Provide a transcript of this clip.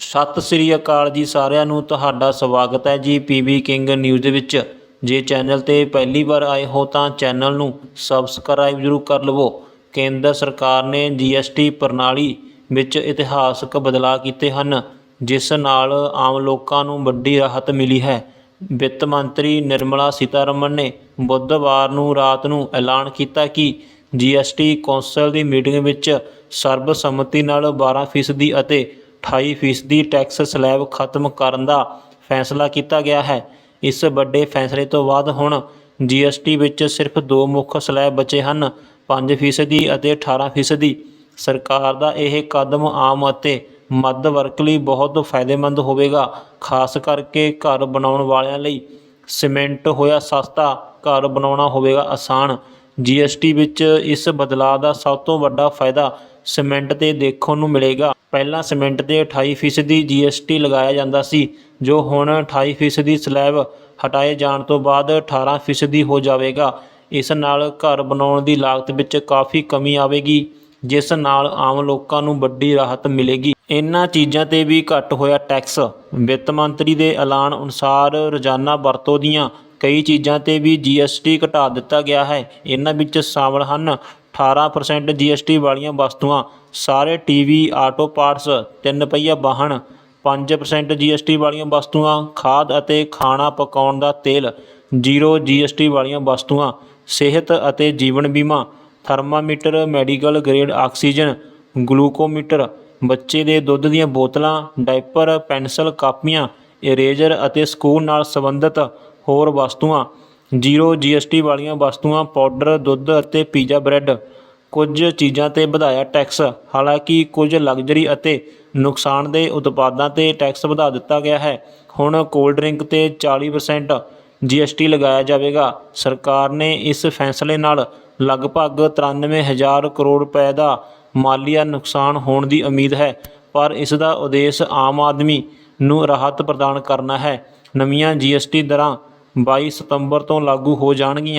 ਸਤਿ ਸ੍ਰੀ ਅਕਾਲ ਜੀ ਸਾਰਿਆਂ ਨੂੰ, ਤੁਹਾਡਾ ਸਵਾਗਤ ਹੈ ਜੀ ਪੀਬੀ ਕਿੰਗ ਨਿਊਜ਼ ਦੇ ਵਿੱਚ। ਜੇ ਚੈਨਲ ਤੇ ਪਹਿਲੀ ਵਾਰ ਆਏ ਹੋ ਤਾਂ ਚੈਨਲ ਨੂੰ ਸਬਸਕ੍ਰਾਈਬ ਜ਼ਰੂਰ ਕਰ ਲਵੋ। ਕੇਂਦਰ ਸਰਕਾਰ ਨੇ ਜੀਐਸਟੀ ਪ੍ਰਣਾਲੀ ਵਿੱਚ ਇਤਿਹਾਸਕ ਬਦਲਾਅ ਕੀਤੇ ਹਨ, ਜਿਸ ਨਾਲ ਆਮ ਲੋਕਾਂ ਨੂੰ ਵੱਡੀ ਰਾਹਤ ਮਿਲੀ ਹੈ। ਵਿੱਤ ਮੰਤਰੀ ਨਿਰਮਲਾ ਸੀਤਾਰਮਨ ਨੇ ਬੁੱਧਵਾਰ ਨੂੰ ਰਾਤ ਨੂੰ ਐਲਾਨ ਕੀਤਾ ਕਿ ਜੀਐਸਟੀ ਕੌਂਸਲ ਦੀ ਮੀਟਿੰਗ ਵਿੱਚ ਸਰਬਸੰਮਤੀ ਨਾਲ 12% ਅਤੇ 28% ਟੈਕਸ ਸਲੈਬ ਖਤਮ ਕਰਨ ਦਾ ਫੈਸਲਾ ਕੀਤਾ ਗਿਆ ਹੈ। ਇਸ ਵੱਡੇ ਫੈਸਲੇ ਤੋਂ ਬਾਅਦ ਹੁਣ ਜੀਐਸਟੀ ਵਿੱਚ ਸਿਰਫ ਦੋ ਮੁੱਖ ਸਲੈਬ ਬਚੇ ਹਨ 5 ਫੀਸਦੀ ਅਤੇ 18% ਸਰਕਾਰ ਦਾ ਇਹ ਕਦਮ ਆਮ ਅਤੇ ਮੱਧ ਵਰਗ ਲਈ ਬਹੁਤ ਫਾਇਦੇਮੰਦ ਹੋਵੇਗਾ, ਖਾਸ ਕਰਕੇ ਘਰ ਬਣਾਉਣ ਵਾਲਿਆਂ ਲਈ। ਸੀਮੈਂਟ ਹੋਇਆ ਸਸਤਾ, ਘਰ ਬਣਾਉਣਾ ਹੋਵੇਗਾ ਆਸਾਨ। ਜੀਐਸਟੀ ਵਿੱਚ ਇਸ ਬਦਲਾਅ ਦਾ ਸਭ ਤੋਂ ਵੱਡਾ ਫਾਇਦਾ ਸੀਮੈਂਟ ਤੇ ਦੇਖਣ ਨੂੰ ਮਿਲੇਗਾ। ਪਹਿਲਾਂ ਸੀਮੈਂਟ ਤੇ 28% ਜੀਐਸਟੀ ਲਗਾਇਆ ਜਾਂਦਾ ਸੀ, ਜੋ ਹੁਣ 28% ਸਲੈਬ ਹਟਾਏ ਜਾਣ ਤੋਂ ਬਾਅਦ 18% ਹੋ ਜਾਵੇਗਾ। ਇਸ ਨਾਲ ਘਰ ਬਣਾਉਣ ਦੀ ਲਾਗਤ ਵਿੱਚ ਕਾਫੀ ਕਮੀ ਆਵੇਗੀ, ਜਿਸ ਨਾਲ ਆਮ ਲੋਕਾਂ ਨੂੰ ਵੱਡੀ ਰਾਹਤ ਮਿਲੇਗੀ। ਇਹਨਾਂ ਚੀਜ਼ਾਂ ਤੇ ਵੀ ਘੱਟ ਹੋਇਆ ਟੈਕਸ। ਵਿੱਤ ਮੰਤਰੀ ਦੇ ਐਲਾਨ ਅਨੁਸਾਰ ਰੋਜ਼ਾਨਾ ਵਰਤੋਂ ਦੀਆਂ ਕਈ ਚੀਜ਼ਾਂ ਤੇ ਵੀ ਜੀਐਸਟੀ ਘਟਾ ਦਿੱਤਾ ਗਿਆ ਹੈ। ਇਹਨਾਂ ਵਿੱਚ ਸ਼ਾਮਲ ਹਨ 18% ਜੀਐਸਟੀ ਵਾਲੀਆਂ ਵਸਤੂਆਂ, ਸਾਰੇ ਟੀਵੀ ਆਟੋ ਪਾਰਟਸ ਤਿੰਨ ਪਹੀਆ ਵਾਹਨ 5% ਜੀਐਸਟੀ ਵਾਲੀਆਂ ਵਸਤੂਆਂ, ਖਾਦ ਅਤੇ ਖਾਣਾ ਪਕਾਉਣ ਦਾ ਤੇਲ, ਜ਼ੀਰੋ ਜੀਐਸਟੀ ਵਾਲੀਆਂ ਵਸਤੂਆਂ, ਸਿਹਤ ਅਤੇ ਜੀਵਨ ਬੀਮਾ, thermometer, medical grade oxygen, glucometer, ਬੱਚੇ ਦੇ ਦੁੱਧ ਦੀਆਂ ਬੋਤਲਾਂ, ਡਾਇਪਰ, ਪੈਨਸਲ, ਕਾਪੀਆਂ, ਇਰੇਜ਼ਰ ਅਤੇ ਸਕੂਲ ਨਾਲ ਸੰਬੰਧਿਤ ਹੋਰ ਵਸਤੂਆਂ ਜ਼ੀਰੋ ਜੀਐਸਟੀ ਵਾਲੀਆਂ ਵਸਤੂਆਂ, ਪਾਊਡਰ, ਦੁੱਧ ਅਤੇ ਪੀਜ਼ਾ ਬ੍ਰੈਡ। ਕੁਝ ਚੀਜ਼ਾਂ ਤੇ ਵਧਾਇਆ ਟੈਕਸ। ਹਾਲਾਂਕਿ ਕੁਝ ਲਗਜ਼ਰੀ ਅਤੇ ਨੁਕਸਾਨਦੇਹ ਉਤਪਾਦਾਂ ਤੇ ਟੈਕਸ ਵਧਾ ਦਿੱਤਾ ਗਿਆ ਹੈ। ਹੁਣ ਕੋਲਡ ਡਰਿੰਕ ਤੇ 40% ਜੀਐਸਟੀ ਲਗਾਇਆ ਜਾਵੇਗਾ। ਸਰਕਾਰ ਨੇ ਇਸ ਫੈਸਲੇ ਨਾਲ ਲਗਭਗ 93000 ਕਰੋੜ ਰੁਪਏ ਦਾ ਮਾਲੀਆ ਨੁਕਸਾਨ ਹੋਣ ਦੀ ਉਮੀਦ ਹੈ, ਪਰ ਇਸ ਦਾ ਉਦੇਸ਼ ਆਮ ਆਦਮੀ ਨੂੰ ਰਾਹਤ ਪ੍ਰਦਾਨ ਕਰਨਾ ਹੈ। ਨਵੀਆਂ ਜੀਐਸਟੀ ਦਰਾਂ 22 ਸਤੰਬਰ ਤੋਂ ਲਾਗੂ ਹੋ ਜਾਣਗੀਆਂ।